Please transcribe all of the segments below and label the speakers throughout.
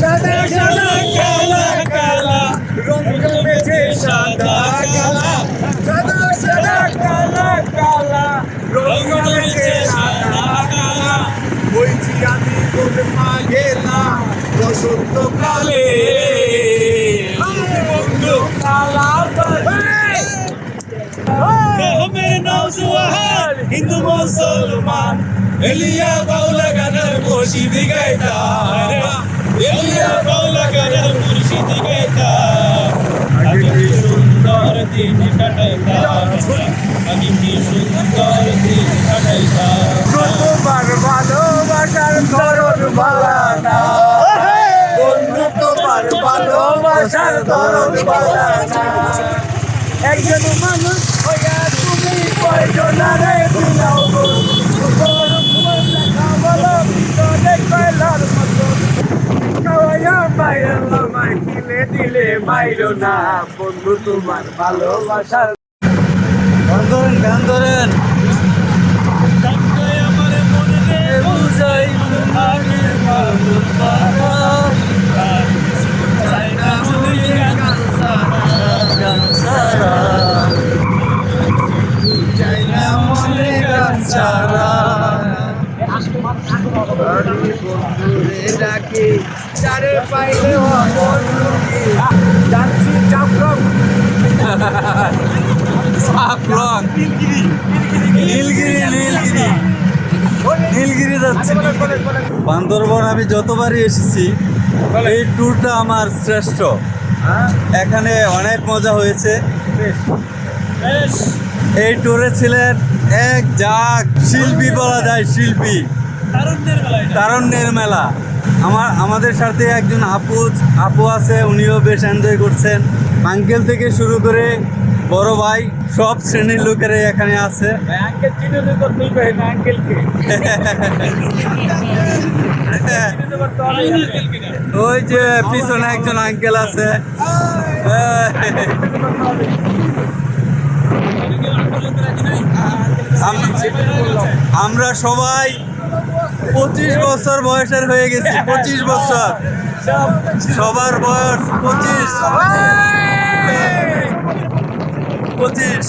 Speaker 1: সাদা সাদা কালা কালা রং জমেছে সাদা কালা। সাদা সাদা কালা কালা রং জমেছে সাদা কালা। বইছি আমি তোর মা গেলাম বসন্তকালে। বন্ধু কালা মেরে নৌজওয়ান হিন্দু মুসলমান। এলিয়া বাউলা গানের মুর্শিদি গাইতা তোমার ভালোবাসার ধরন বালানা বন্ধু, তোমার ভালোবাসার ধরন বালানা একজন মানুষ হইয়া তুমি কয়জনারে দিলাও বললা খাবলো ভিতরে কয়লার দিলে দিলে মাইরো না। বন্ধু তোমার ভালোবাসার
Speaker 2: গান ধরেন। গান ধরেন
Speaker 1: আমার মনে বুঝাই।
Speaker 2: নীলগিরি নীলগিরি নীলগিরি বান্দরবন আমি যতবারই এসেছি, এই ট্যুরটা আমার শ্রেষ্ঠ। এখানে অনেক মজা হয়েছে। এই ট্যুরে ছিলেন এক যাক শিল্পী বলা যায়, শিল্পী। তারণ্যের মেলা আমার আমাদের সাথে একজন আপু আপু আছে উনিও বেশ এনজয় করছেন। আঙ্কেল থেকে শুরু করে বড় ভাই সব শ্রেণির লোকেরাই এখানে আছে। ওই যে পিছনে একজন আঙ্কেল আছে। আমরা সবাই পঁচিশ বছর বয়সের হয়ে গেছি, পঁচিশ বছর। সবার বয়স পঁচিশ। পঁচিশ।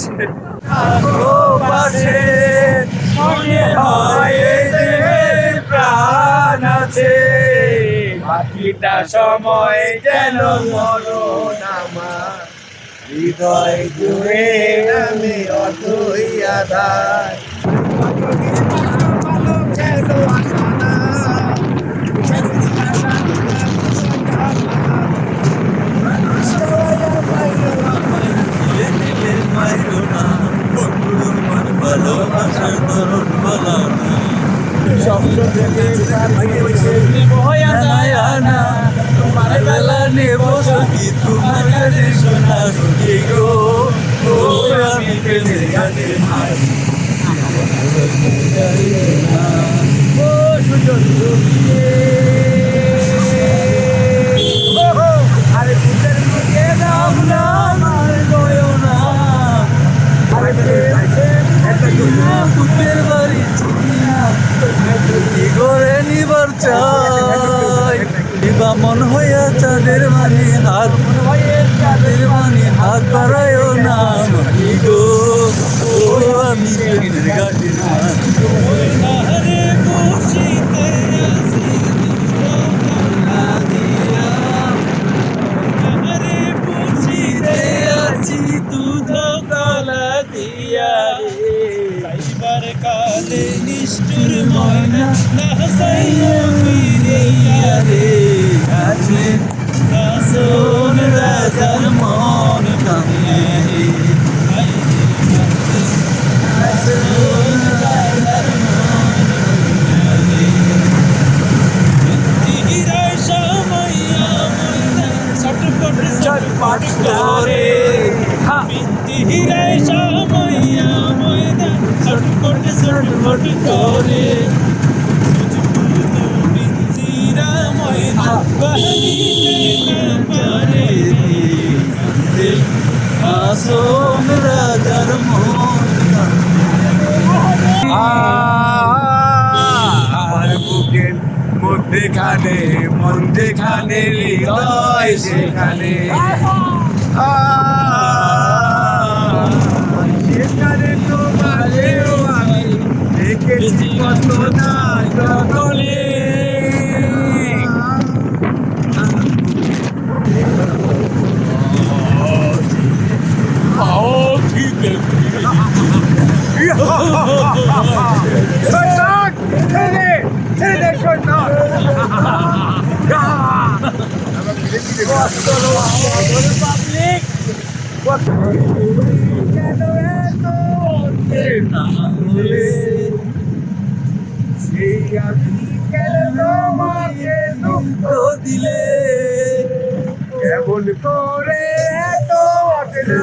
Speaker 1: প্রাণ আছে। সময় যেন মরণ আমার। হৃদয় জুড়ে আমি অতই আধার।
Speaker 2: সখী গো ও আমি প্রেমের গানের মাঝি
Speaker 1: আরে বুকের মুখে নাম না আমার গয়না আরে
Speaker 2: বুকের বাড়ি চিনিয়া Na hasa ilo
Speaker 1: pidi ya মধ্যেখানে মন যেখানে
Speaker 2: হৃদয় সেখানে সেখানে দিলে কেমন করে এত অচেনা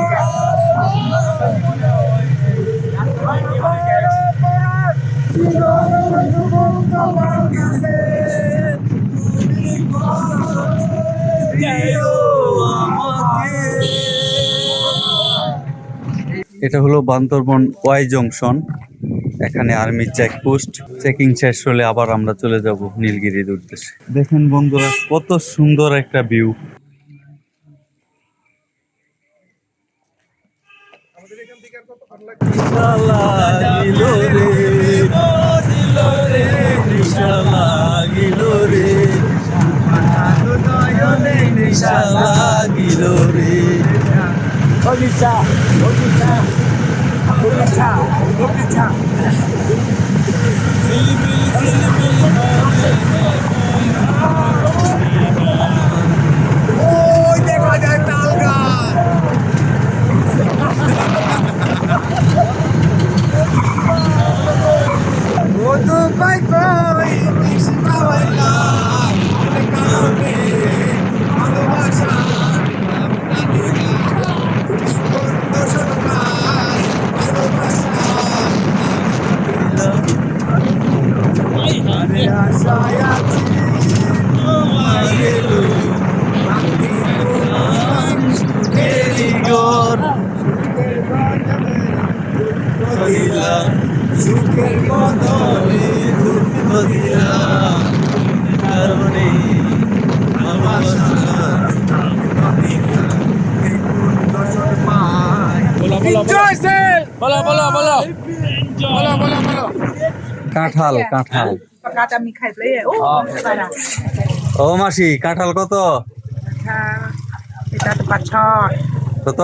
Speaker 2: এটা হলো বান্দরবন ওয়াই জংশন। এখানে আর্মি চেকপোস্ট। চেকিং শেষ হলে আবার আমরা চলে যাব নীলগিরির উদ্দেশ্যে। দেখেন বন্ধুরা, কত সুন্দর একটা view. Odisha, Odisha, Odisha, Odisha. Billy, Billy, Billy, Billy, Billy. বদলে কারণে কাঁঠাল কাঁঠাল
Speaker 3: oh
Speaker 2: ও মাসি কাঁঠাল কত কত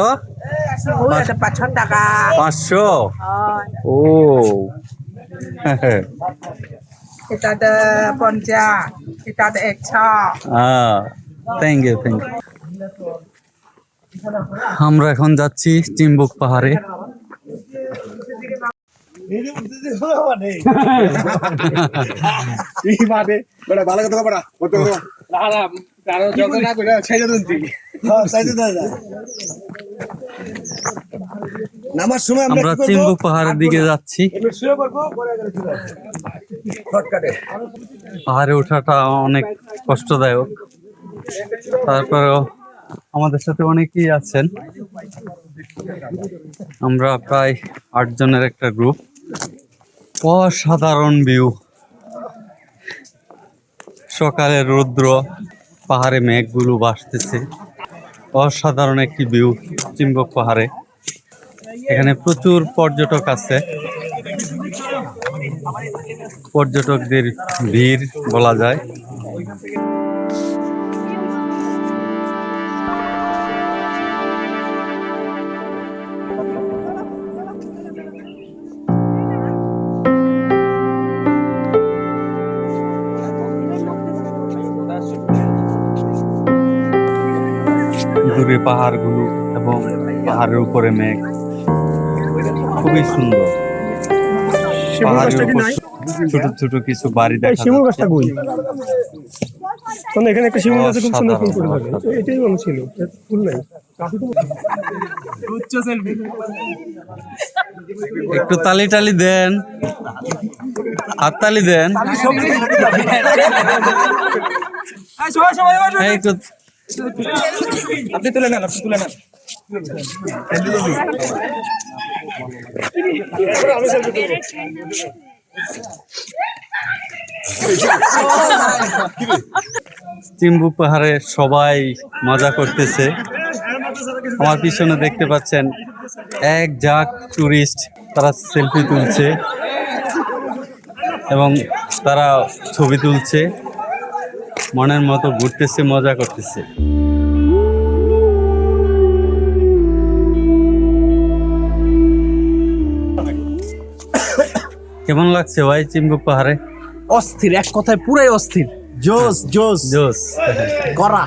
Speaker 3: oh shot daga
Speaker 2: পাঁচশো
Speaker 3: oh
Speaker 2: ও
Speaker 3: kita ada ponja kita ada ekcha
Speaker 2: thank you thank you আমরা এখন যাচ্ছি চিম্বুক পাহাড়ে।
Speaker 4: ভালো কথা বেটা কত নামার সময় আমরা?
Speaker 2: চিম্বুক পাহাড়ের দিকে যাচ্ছি। পাহাড়ে ওঠাটা অনেক কষ্টদায়ক। তারপরেও আমাদের সাথে অনেকেই আছেন। আমরা প্রায় আট জনের একটা গ্রুপ অসাধারণ ভিউ সকালের রৌদ্র পাহাড়ে মেঘগুলো ভাসতেছে। অসাধারণ একটি ভিউ চিম্বক পাহাড়ে। এখানে প্রচুর পর্যটক আছে। পর্যটকদের ভিড় বলা যায়। দূরে পাহাড়গুলো এবং পাহাড়ের উপরে মেঘ। খুবই সুন্দর। পাহাড়ের উপর ছোট ছোট কিছু বাড়ি দেখা যাচ্ছে।
Speaker 5: মানে এখানে একটা শিমুল খুব সুন্দর ফুল ফুটে থাকে এটাই মনে ছিল। ফুল নাই।
Speaker 2: একটু তালি টালি দেন। হাত তালি দেন। একটু
Speaker 1: আপনি তুলে নেন আপনি তুলে নেন।
Speaker 2: চিম্বু পাহাড়ে সবাই মজা করতেছে। আমার পিছনে দেখতে পাচ্ছেন এক জাক টুরিস্ট, তারা সেলফি তুলছে এবং তারা ছবি তুলছে। মনের মতো ঘুরতেছে, মজা করতেছে। কেমন লাগছে ভাই চিম্বু পাহাড়ে?
Speaker 1: অস্থির এক কথায় পুরাই অস্থির। জোস জোস
Speaker 2: জোস
Speaker 1: করা।